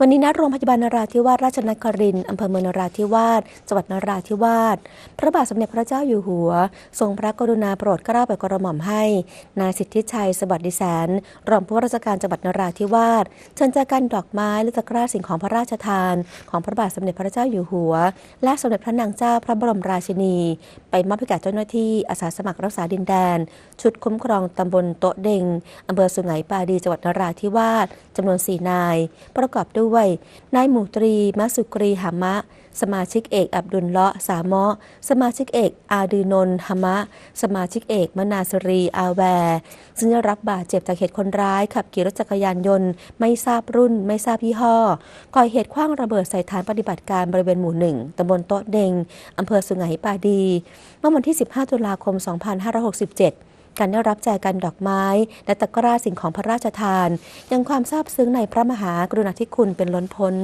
วันนี้ณโรงพยาบาลนราธิวาสราชนครินทร์อำเภอเมืองนราธิวาสจังหวัดนราธิวาสพระบาทสมเด็จพระเจ้าอยู่หัว ทรงพระกรุณาโปรดเกล้าโปรดกระหม่อมให้ นายสิทธิชัยสวัสดิแสนรองผู้ว่าราชการจังหวัดนราธิวาสเชิญจากกันดอกไม้และตะกร้าสิ่งของพระราชทาน ของพระบาทสมเด็จพระเจ้าอยู่หัว และสมเด็จพระนางเจ้าพระบรมราชินี ไปมอบให้แก่เจ้าหน้าที่อาสาสมัครรักษาดินแดน ชุดคุ้มครองตำบลโตะเดงอำเภอสุไหงปาดีจังหวัดนราธิวาสจำนวน4นาย ประกอบด้วยนายหมูตรีมัสุกรีหามะ สมาชิกเอกอับดุลเลาะสามะสมาชิกเอกอาดือนนหามะ สมาชิกเอกมนาสรีอาแวร์ซึ่งได้รับบาดเจ็บจากเหตุคนร้าย ขับขี่รถจักรยานยนต์ ไม่ทราบรุ่น ไม่ทราบยี่ห้อ ก่อเหตุคว้างระเบิดใส่ฐานปฏิบัติการบริเวณหมู่หนึ่งตำบลโต๊ะเดงอำเภอสุไหงปาดี เมื่อวันที่ 15 ตุลาคม 2567 การได้รับแจกันดอกไม้ และตะกร้าสิ่งของพระราชทาน ยังความซาบซึ้งในพระมหากรุณาธิคุณเป็นล้นพ้น